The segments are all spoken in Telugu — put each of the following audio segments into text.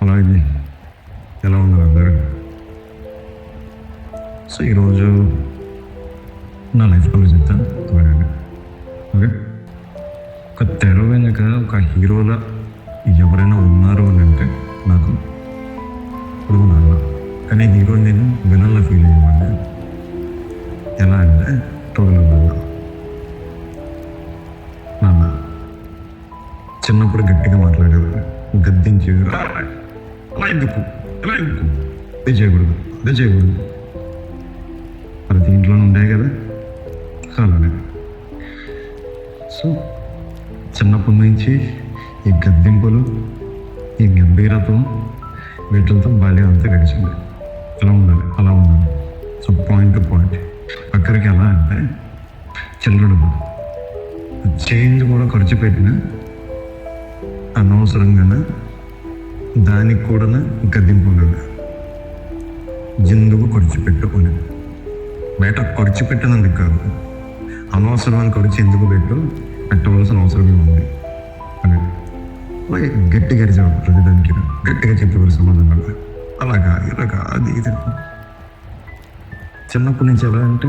అలాగే ఎలా ఉన్నారు అందరు సో ఈరోజు నా లైఫ్ గురించి చెప్తాను ఓకే. ఒక తెర వెనుక ఒక హీరోలా ఎవరైనా ఉన్నారు అని అంటే నాకు ఇప్పుడు నాన్న. కానీ హీరో నేను వినల్లా ఫీల్ అయ్యేవాడిని ఎలా అంటే ట్రోల్ నాన్న. చిన్నప్పుడు గట్టిగా మాట్లాడేవాడు గద్దించి ఎందుకు ఎలా ఎందుకు అదే చేయకూడదు అదే చేయకూడదు ప్రతి ఇంట్లో ఉండే కదా? అలానే. సో చిన్నప్పటి నుంచి ఈ గద్దింపులు ఈ గంభీరత్వం వీటితో బాల్యం అంతా గడిచింది. ఎలా ఉండాలి అలా ఉండాలి. సో పాయింట్ టు పాయింట్ అక్కడికి ఎలా అంటే చిల్లడు చేంజ్ కూడా ఖర్చు పెట్టిన అనవసరంగానే దానికి కూడా గద్దింపు ఉండదు జిందుకు ఖర్చు బయట ఖర్చు పెట్టినందుకు కాదు. అనవసరమైన ఖర్చు ఎందుకు పెట్టు? పెట్టవలసిన అవసరమే ఉంది అని. అలాగే గట్టిగా అరిచాడు ప్రతిదానికి. గట్టిగా చెప్పేవారు సమాధానాలు. అలాగా ఇలాగా అది ఇది. చిన్నప్పటి నుంచి ఎలా అంటే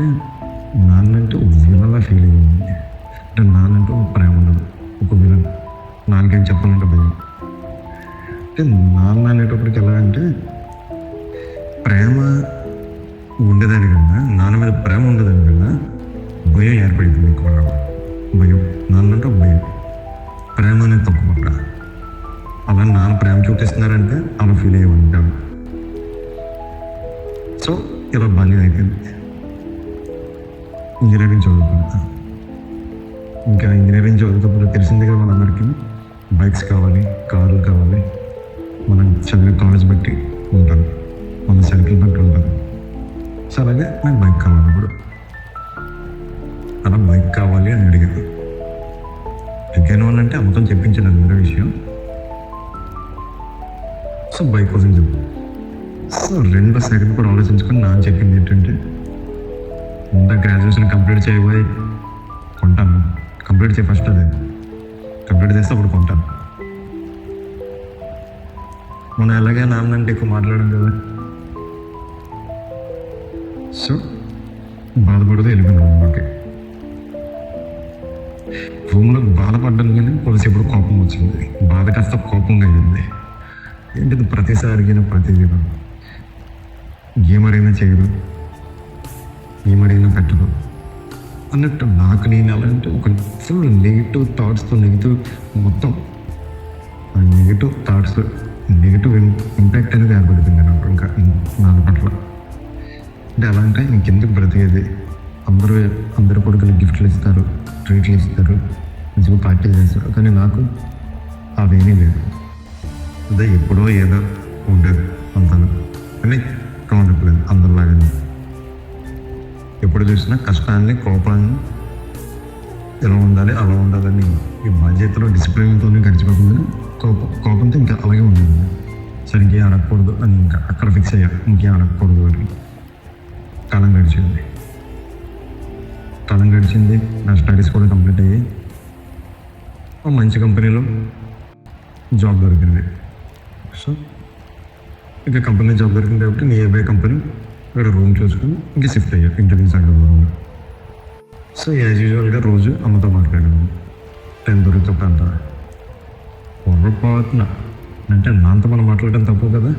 నాన్నంటే ఒక విలన్లా ఫీల్ అయ్యింది అంటే నాన్నంటే ఒక ప్రేమ ఉండదు. ఒక విలన్. నాన్నకేం చెప్పాలంటే భయం. అంటే నాన్న అనేటప్పటికి ఎలా అంటే ప్రేమ ఉండేదాని కన్నా నాన్న మీద ప్రేమ ఉండేదాని కన్నా భయం ఏర్పడింది ఎక్కువగా భయం. నాన్నంటే అంటే భయం. ప్రేమ అనేది తక్కువ అక్కడ. అలా నాన్న ప్రేమ చూపిస్తున్నారంటే అలా ఫీల్ అయ్యేవాడు సో ఇలా బాల్యం అయిపోయింది. ఇంజనీరింగ్ చదువుకుంటా ఇంకా ఇంజనీరింగ్ చదువుతున్నప్పుడు తెలిసిందే కదా మనందరికీ బైక్స్ కావాలి కార్లు కావాలి. మనం చదివే కాలేజ్ బట్టి ఉంటాను మన సర్కిల్ బట్టి ఉంటుంది సో అలాగే నాకు బైక్ కావాలి ఇప్పుడు అలా బైక్ కావాలి అని అడిగాను అడిగాను వాళ్ళంటే అంటే అమ్మతో చెప్పించాను అది వేరే విషయం. సో బైక్ కోసం చెప్పు. సో రెండో సైడ్ కూడా ఆలోచించుకొని నా చెప్పింది ఏంటంటే ఇంత గ్రాడ్యుయేషన్ కంప్లీట్ చేయబోయి కొంటాను. కంప్లీట్ చేయ ఫస్ట్ అదే. కంప్లీట్ చేస్తే అప్పుడు కొంటాను. మనం ఎలాగే నాన్న అంటే ఎక్కువ మాట్లాడడం కదా. సో బాధపడదు వెళ్ళిపోయినాం రూమ్లోకి. రూమ్లో బాధపడ్డం కానీ కొద్దిసేపు కోపం వచ్చింది. బాధ కాస్త కోపంగా కలిగింది ఏంటిది ప్రతిసారి అడిగిన ప్రతిదీ ఏమడిగినా చేయరు. ఏమడిగినా పెట్టరు. అన్నట్టు నాకు నేను ఎలా అంటే ఒక ఫుల్ నెగిటివ్ థాట్స్తో నెగిటివ్ మొత్తం ఆ నెగిటివ్ థాట్స్ నెగిటివ్ ఇంపాక్ట్ అనేది ఏర్పడుతుంది నాకు ఇంకా నాన్న పట్ల. అంటే అలా అంటే ఇంకెందుకు బ్రతికేది? అందరూ అందరు కొడుకులు గిఫ్ట్లు ఇస్తారు ట్రీట్లు ఇస్తారు మంచిగా పార్టీలు చేస్తారు. కానీ నాకు అవేమీ లేదు అదే ఎప్పుడో ఏదో ఉండేది అంతను కానీ కావట్లేదు అందరిలాగానే. ఎప్పుడు చూసినా కష్టాన్ని కోపాన్ని ఎలా ఉండాలి అలా ఉండాలని ఈ బాధ్యతలో డిసిప్లిన్తో గడిచిపోతుంది. కోపం కోపంతో ఇంకా అలాగే ఉంటుంది సరే ఇంకేం అడగకూడదు అని ఇంకా అక్కడ ఫిక్స్ అయ్యా. ఇంకేం అడగకూడదు అని. కాలం గడిచింది. కాలం గడిచింది. నా స్టడీస్ కూడా కంప్లీట్ అయ్యాయి. మంచి కంపెనీలో జాబ్ దొరికింది. సో ఇంకా కంపెనీ జాబ్ దొరికింది కాబట్టి నియర్ బై కంపెనీ ఇక్కడ రూమ్ చూసుకుని ఇంకా షిఫ్ట్ అయ్యా. ఇంటర్వ్యూస్ అక్కడ రూమ్ సో యాజ్ యూజువల్గా రోజు అమ్మతో మాట్లాడాను. టెన్ దొరికితే అంత. పొరపాటున. అంటే నాన్నతో మనం మాట్లాడడం తప్పు కదా?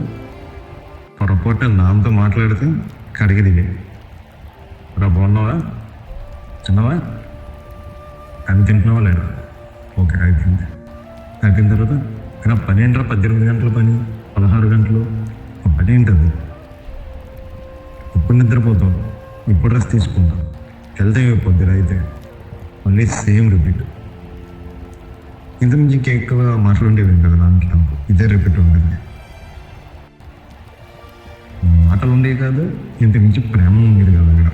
పొరపాటున నాంతో మాట్లాడితే కడిగి దిగి. రా బాగున్నావా? చిన్నవా అని తింటున్నావా లేదా? ఓకే అయిపోయింది. అయిపోయిన తర్వాత ఇంకా పని ఏంట్రా? పద్దెనిమిది గంటల పని పదహారు గంటలు పని ఏంటది? ఇప్పుడు నిద్రపోతాం ఇప్పుడు రెస్ట్ తీసుకుంటాం వెళ్తే పొద్దున అయితే. మళ్ళీ సేమ్ రిపీట్ ఇంత నుంచి ఇంకా ఎక్కువ మాట్లాడేవి కదా దాంట్లో ఇదే రిపీట్ ఉంటుంది మాటలు ఉండేవి కాదు ఇంత ప్రేమ ఉండేది కాదు అక్కడ.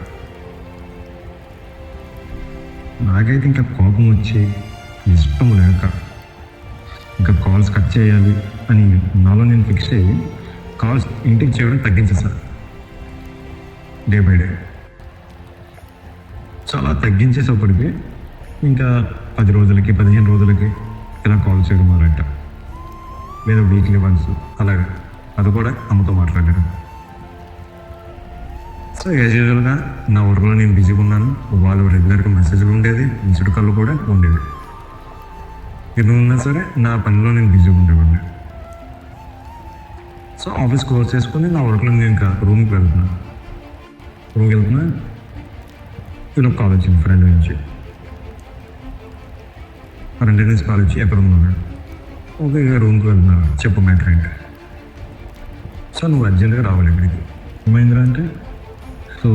నాకైతే ఇంకా కోపం వచ్చి ఇష్టం లేక ఇంకా కాల్స్ కట్ చేయాలి అని నాలో నేను ఫిక్స్ అయ్యి కాల్స్ ఇంటికి చేయడం తగ్గించేసాను డే బై డే. చాలా తగ్గించేసేప్పటికి ఇంకా పది రోజులకి పదిహేను రోజులకి ఇలా కాల్ చేయడం మొదలెట్ట లేదా వీక్లీ వన్స్ అలాగా. అది కూడా అమ్మతో మాట్లాడారు సో యాజ్ యూజువల్గా నా వర్క్లో నేను బిజీగా ఉన్నాను. వాళ్ళు రెగ్యులర్గా మెసేజ్లు ఉండేది మిస్డ్ కాల్ కూడా ఉండేది ఎన్ని ఉన్నా సరే నా పనిలో నేను బిజీగా ఉండేవాడిని. సో ఆఫీస్ క్లోజ్ చేసుకుని నా వర్క్లో నేను ఇంకా రూమ్కి వెళ్తున్నాను రూమ్కి వెళ్తున్నా. ఇలా కాల్ వచ్చింది ఫ్రెండ్ నుంచి. రెండు డేస్ కాల్ వచ్చి ఎక్కడ ఉన్నాడు ఓకే ఇక రూమ్కి వెళ్తున్నా. చెప్పు మ్యాటర్ ఏంటి? సో నువ్వు అర్జెంట్గా రావాలి ఇక్కడికి. ఏమైందిరా అంటే సో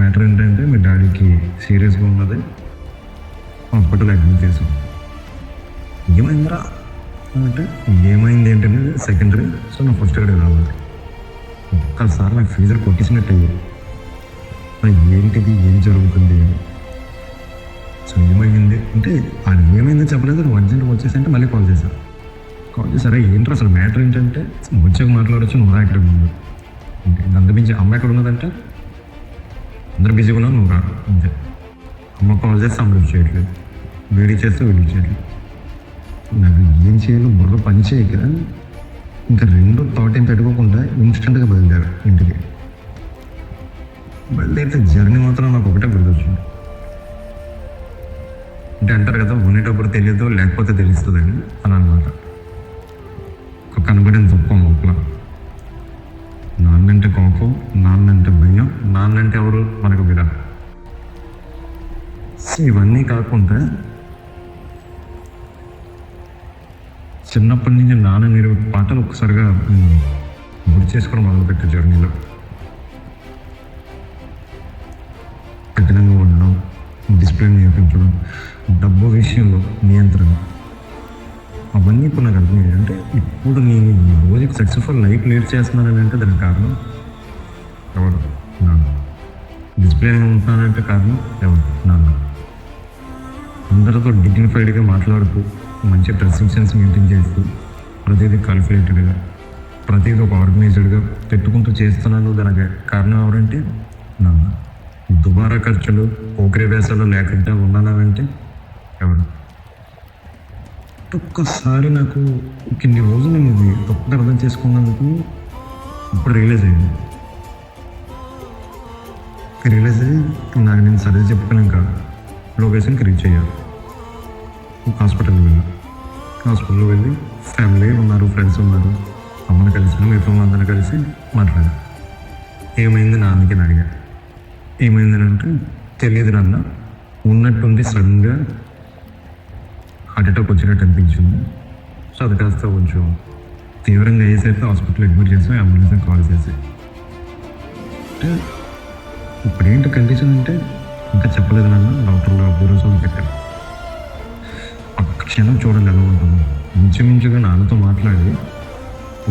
మ్యాటర్ ఏంటంటే మీ డాడీకి సీరియస్గా ఉన్నది. హాస్పిటల్ అడ్మిట్ చేసాం ఏమైందిరా? అంటే ఏమైంది ఏంటంటే సెకండరీ. సో నా ఫస్ట్ ఇక్కడికి రావాలి. ఒక్కసారి నాకు ఫీజర్ కొట్టేసినట్టు అయ్యి ఏంటిది? ఏం జరుగుతుంది? సో ఏమైంది అంటే అది ఏమైందో చెప్పలేదు నువ్వు అర్జెంట్గా వచ్చేసి అంటే మళ్ళీ కాల్ చేశాను కాల్ చేశారా. ఏంటో అసలు మ్యాటర్ ఏంటంటే? వచ్చాక మాట్లాడచ్చు నువ్వు రా ఇక్కడ ముందు. అంటే అంతమించి అమ్మ ఎక్కడ ఉన్నదంటే? అందరు బిజీగా ఉన్నావు నువ్వు రా. అంతే. అమ్మ కాల్ చేస్తే అమ్మ చేయట్లేదు. వీడియో చేస్తే వేడి చేయట్లేదు. నాకు ఏం చేయాలో బుర్ర పని చేయక ఇంకా రెండు థాట్ ఏం పెట్టుకోకుండా ఇన్స్టెంట్గా బయలుదేరా ఇంటికి. బయలుదేరితే జర్నీ మాత్రం నాకు ఒకటే గుర్తొచ్చింది. అంటే అంటారు కదా ఉండేటప్పుడు తెలియదు లేకపోతే తెలుస్తుందని అని అనమాట ఒక కనబడిన దుఃఖం లోపల. నాన్నంటే కోపం నాన్నంటే భయం నాన్నంటే ఎవరు? మనకు విరాట్ సో ఇవన్నీ కాకుండా చిన్నప్పటి నుంచి నాన్న మీరు పాటలు ఒక్కసారిగా గుర్తు చేసుకోవడం మొదలుపెట్టే జర్నీలో. డిసిప్లిన్ నేర్పించడం డబ్బు విషయంలో నియంత్రణ. అవన్నీ ఇప్పుడు నాకు అర్థమయ్యాయి అంటే ఇప్పుడు నేను ఈ రోజుకి సక్సెస్ఫుల్ లైఫ్ లీడ్ చేస్తున్నానని అంటే దానికి కారణం? ఎవరు? నాన్న. డిసిప్లిన్ ఉంటున్నానంటే కారణం? ఎవరు? నాన్న. అందరితో డిగ్నిఫైడ్గా మాట్లాడుతూ మంచి డ్రెస్సింగ్ మెయింటైన్ చేస్తూ ప్రతిదీ కాలిక్యులేటెడ్గా ప్రతిదీ ఒక ఆర్గనైజ్డ్గా పెట్టుకుంటూ చేస్తున్నాను. దానికి కారణం ఎవరంటే నాన్న. దుబారా ఖర్చులు పోకరి వేసాలు లేకుండా ఉండాలంటే ఎవరు? ఒక్కసారి నాకు ఇన్ని రోజులు నేను ఇది తప్పుగా అర్థం చేసుకున్నందుకు ఇప్పుడు రియలైజ్ అయింది రియలైజ్ అయ్యి నాకు నేను సర్వీస్ చెప్పుకోలేక లొకేషన్కి రీచ్ అయ్యాను హాస్పిటల్కి వెళ్ళాను హాస్పిటల్కి వెళ్ళి ఫ్యామిలీ ఉన్నారు ఫ్రెండ్స్ ఉన్నారు. అమ్మని కలిసి మిగతా అందరిని కలిసి మాట్లాడాను ఏమైంది నాన్నకి అని అడిగాను ఏమైంది అంటే తెలియదు నాన్న. ఉన్నట్టుండి సడన్గా హార్ట్ అటాక్ వచ్చినట్టు అనిపించింది. సో అది కాస్త కొంచెం తీవ్రంగా అయ్యేసరికి హాస్పిటల్ అడ్మిట్ చేసాం అంబులెన్స్ కాల్ చేసి అంటే ఇప్పుడు ఏంటి కండిషన్ అంటే ఇంకా చెప్పలేదు నాన్న. డాక్టర్లు అబ్బు పెట్టారు. ఆ క్షణం చూడండి ఎలా ఉంటుంది. ఇంచుమించుగా నాన్నతో మాట్లాడి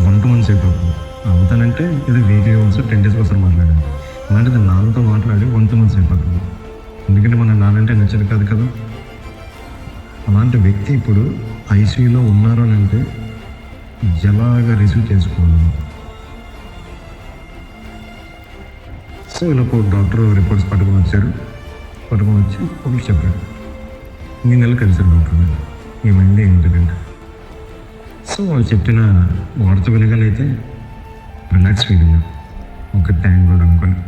వన్ టూ వన్ సేపు అవుతానంటే ఇది వీక్లీ వన్స్ టెన్ డేస్ ఒకసారి మాట్లాడాను. అలాంటిది నాన్నతో మాట్లాడి వంతు టూ అయిపోతుంది. ఎందుకంటే మన నాన్నంటే నచ్చదు కాదు కదా? అలాంటి వ్యక్తి ఇప్పుడు ఐసీయూలో ఉన్నారు అని అంటే ఎలాగా రిసీవ్ చేసుకోవాలి? సో ఇలా డాక్టర్ రిపోర్ట్స్ పట్టుకొని వచ్చారు. పట్టుకొని వచ్చి ఒకటి చెప్పారు. నేను వెళ్ళి కలిసారు డాక్టర్ గారు. ఏమైంది ఏంటంటే సో వాళ్ళు చెప్పిన వార్త వినగానైతే రిలాక్స్ ఫీలింగ్ ఒక ట్యాంక్ కూడా అనుకోండి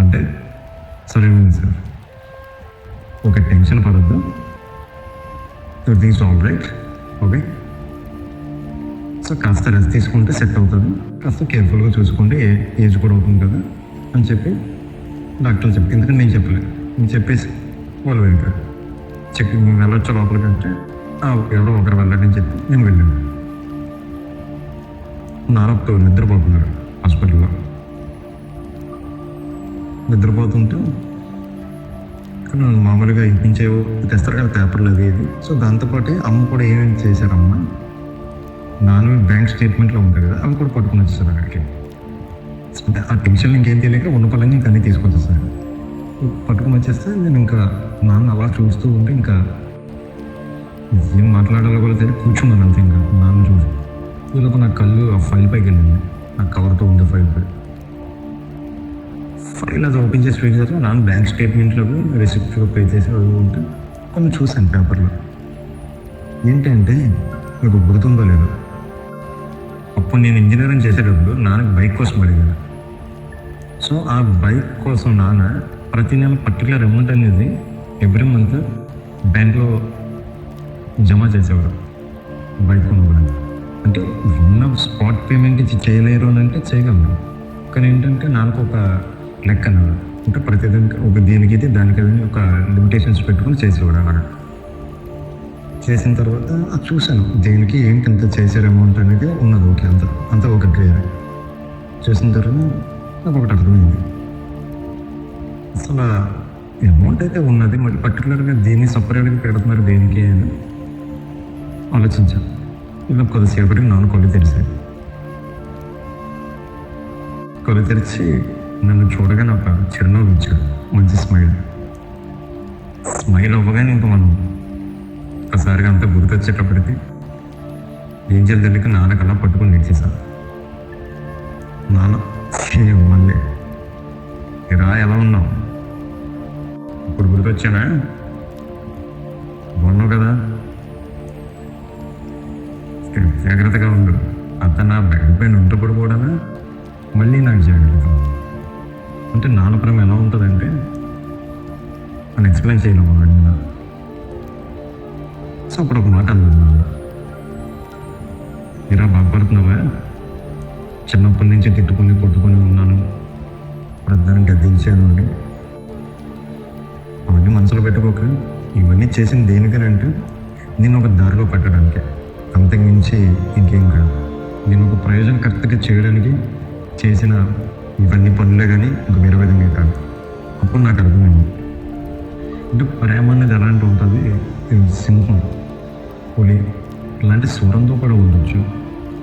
అంటే సరే సార్ ఓకే టెన్షన్ పడద్దు. Everything's all right okay so కాస్త రెస్ట్ తీసుకుంటే సెట్ అవుతుంది. కాస్త కేర్ఫుల్గా చూసుకుంటే ఏ ఏజ్ కూడా అవుతుంది కదా అని చెప్పి డాక్టర్ చెప్పి ఎందుకంటే నేను చెప్పలేదు. నేను చెప్పేసి వాళ్ళు వెళ్ళారు. చెప్పి మేము వెళ్ళొచ్చు లోపలికి అంటే ఎవరో ఒకరు వెళ్ళండి అని చెప్పి నేను వెళ్ళాను నారప్తో నిద్రపోతున్నారు హాస్పిటల్లో. నిద్రపోతుంటే కానీ మామూలుగా ఇప్పించేవో తెస్తారు కదా పేపర్లు అది ఇది సో దాంతోపాటు అమ్మ కూడా ఏమేమి చేశారమ్మ? అమ్మ బ్యాంక్ స్టేట్మెంట్లో ఉంటాయి కదా అవి కూడా పట్టుకుని వచ్చేసారు అక్కడికి. అంటే ఆ టెన్షన్ ఇంకేం తెలియక ఉన్న పనులన్నీ ఇంకా అన్నీ తీసుకొచ్చేసారు. పట్టుకుని వచ్చేస్తే నేను ఇంకా నాన్న అలా చూస్తూ ఉంటే ఇంకా ఏం మాట్లాడాలో కూడా తెలియదు కూర్చున్నాను అంతే ఇంకా నాన్న చూసి ఈలోపు నా కళ్ళు ఆ ఫైల్ పైకి వెళ్ళింది నా కవర్తో ఉండే ఫైల్ పై ఫైల్ అది ఓపెన్ చేసి ఫీల్ చేస్తే నాన్న బ్యాంక్ స్టేట్మెంట్లో రిసిప్ట్ పే చేసి ఉంటే కొన్ని చూశాను పేపర్లో. ఏంటంటే మీకు గుర్తుందో లేదో. అప్పుడు నేను ఇంజనీరింగ్ చేసేటప్పుడు నాన్నకి బైక్ కోసం అడిగాను. సో ఆ బైక్ కోసం నాన్న ప్రతి నెల పర్టికులర్ అమౌంట్ అనేది ఎవ్రీ మంత్ బ్యాంక్లో జమ చేసేవారు బైక్ కొనుక్కోవడానికి అంటే ఉన్న స్పాట్ పేమెంట్ ఇచ్చి చేయలేరు అని అంటే చేయగలను. కానీ ఏంటంటే నాకు ఒక లెక్క అంటే ప్రతి ఒక దీనికైతే అయితే దానికి అది ఒక లిమిటేషన్స్ పెట్టుకుని చేసేవాడు అన్నమాట చేసిన తర్వాత అది చూశాను. దేనికి ఏంటి ఎంత చేసారు అమౌంట్ అనేది ఉన్నది. ఓకే అంత అంత ఒక క్లియర్ చేసిన తర్వాత నాకు ఒకటి అర్థమైంది. అసలు అమౌంట్ అయితే ఉన్నది మరి పర్టికులర్గా దీన్ని సపరేట్గా పెడుతున్నారు దేనికి అని ఆలోచించాను. ఇలా కొద్దిసేపటికి నాన్న కొలు తెరిచాడు. కొలు తెరిచి నన్ను చూడగానే ఒక చిరునవ్వు ఇచ్చాడు. మంచి స్మైల్ స్మైల్ అవ్వగానే ఇంకా మనం ఒకసారిగా అంతా గుర్తొచ్చేటప్పటికి ఏం చేయాలి నాన్నకల్లా పట్టుకుని నేర్చేశాను నాన్న "ఏం మళ్ళీ. రా ఎలా ఉన్నావు? ఇప్పుడు గుర్తొచ్చానా? బాగున్నావు కదా. జాగ్రత్తగా ఉండు. అతను నా బ్యాగ్ పైన ఉంటప్పుడు కూడా మళ్ళీ నాకు జాగ్రత్త. అంటే నాన్న ప్రేమ ఎలా ఉంటుందంటే అని ఎక్స్ప్లెయిన్ చేయలేము అడిగిన సో అప్పుడు ఒక మాట అన్నాను. నాన్న మీరా బాధపడుతున్నావా? చిన్నప్పటి నుంచి తిట్టుకొని కొట్టుకొని ఉన్నాను. ప్రధాని గద్దించాను అని. అవన్నీ మనసులో పెట్టుకోక. ఇవన్నీ చేసింది దేనికనంటే నేను ఒక దారిలో పెట్టడానికి. అంతకుమించి ఇంకేం కాదు. నేను ఒక ప్రయోజనకర్తగా చేయడానికి చేసిన ఇవన్నీ పనులే కానీ ఇంకా వేరే విధంగా కాదు అప్పుడు నాకు అర్థమైంది. అంటే ప్రేమ అనేది ఎలాంటి ఉంటుంది? ఇది సింహం. పులి ఇలాంటి స్వరంతో కూడా ఉండొచ్చు.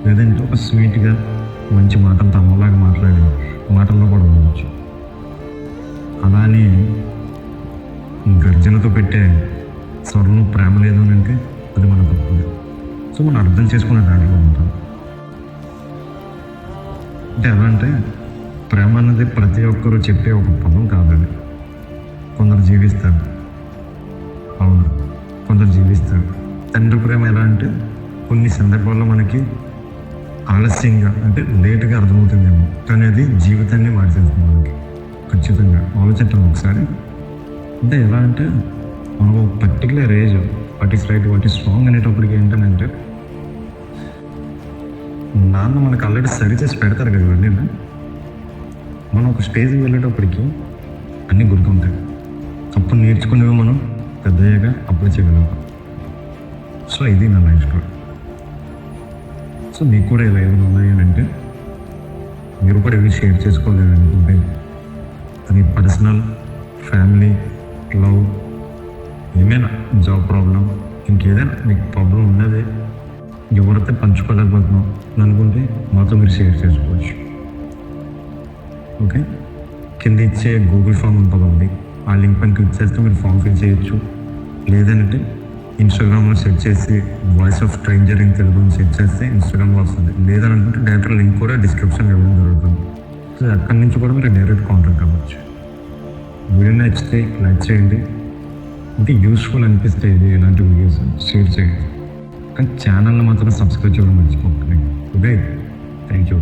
లేదంటే ఒక స్వీట్గా మంచి మాటలతో అమ్మలాగా మాట్లాడే మాటల్లో కూడా ఉండొచ్చు. అలానే గర్జనతో పెట్టే స్వరం ప్రేమ లేదు అని అంటే అది మన తప్పు సో మనం అర్థం చేసుకునే దాంట్లో ఉంటాం. అంటే ఎలా అంటే ప్రేమ అన్నది ప్రతి ఒక్కరూ చెప్పే ఒక పదం కాదని కొందరు జీవిస్తారు. అవును కొందరు జీవిస్తారు. తండ్రి ప్రేమ ఎలా అంటే కొన్ని సందర్భాల్లో మనకి ఆలస్యంగా అంటే లేటుగా అర్థమవుతుందేమో కానీ అది జీవితాన్ని మార్చేస్తుంది మనకి. ఖచ్చితంగా. ఆలోచించండి ఒకసారి. అంటే ఎలా అంటే మనం ఒక particular age what is right what is strong అనేటప్పటికి ఏంటంటే నాన్న మనకు ఆల్రెడీ సరి చేసి పెడతారు కదా ఇవన్నీ మనం ఒక స్టేజ్కి వెళ్ళేటప్పటికి అన్నీ గుర్తుంటాయి అప్పుడు నేర్చుకునేవి మనం పెద్దయ్యాక అప్లై చేయగలుగుతాం. సో ఇది నా లైఫ్ స్టోరీ సో మీకు కూడా ఇలా ఏమైనా ఉన్నాయి అని అంటే మీరు కూడా ఇవి షేర్ చేసుకోలేదు అనుకుంటే అది పర్సనల్ ఫ్యామిలీ లవ్ ఏమైనా జాబ్ ప్రాబ్లం ఇంకేదైనా మీకు ప్రాబ్లం ఉన్నదే ఎవరైతే పంచుకోలేకపోతున్నాం అనుకుంటే మాతో మీరు షేర్ చేసుకోవచ్చు. ఓకే. కింద ఇచ్చే గూగుల్ ఫామ్ ఉంటుందండి ఆ లింక్ పైన క్లిక్ చేస్తే మీరు ఫామ్ ఫిల్ చేయొచ్చు. లేదంటే ఇన్స్టాగ్రామ్లో సెట్ చేసి voice of stranger in Telugu అని సెట్ చేస్తే ఇన్స్టాగ్రామ్లో వస్తుంది. లేదని అనుకుంటే డైరెక్ట్ లింక్ కూడా డిస్క్రిప్షన్ ఇవ్వడం జరుగుతుంది. సో అక్కడి నుంచి కూడా మీరు డైరెక్ట్ కాంటాక్ట్ అవ్వచ్చు. వీడియో నచ్చితే లైక్ చేయండి. అంటే యూస్ఫుల్ అనిపిస్తే ఇది ఇలాంటి వీడియోస్ షేర్ చేయండి. కానీ ఛానల్ని మాత్రం సబ్స్క్రైబ్ చేయడం మర్చిపోకండి. Okay thank you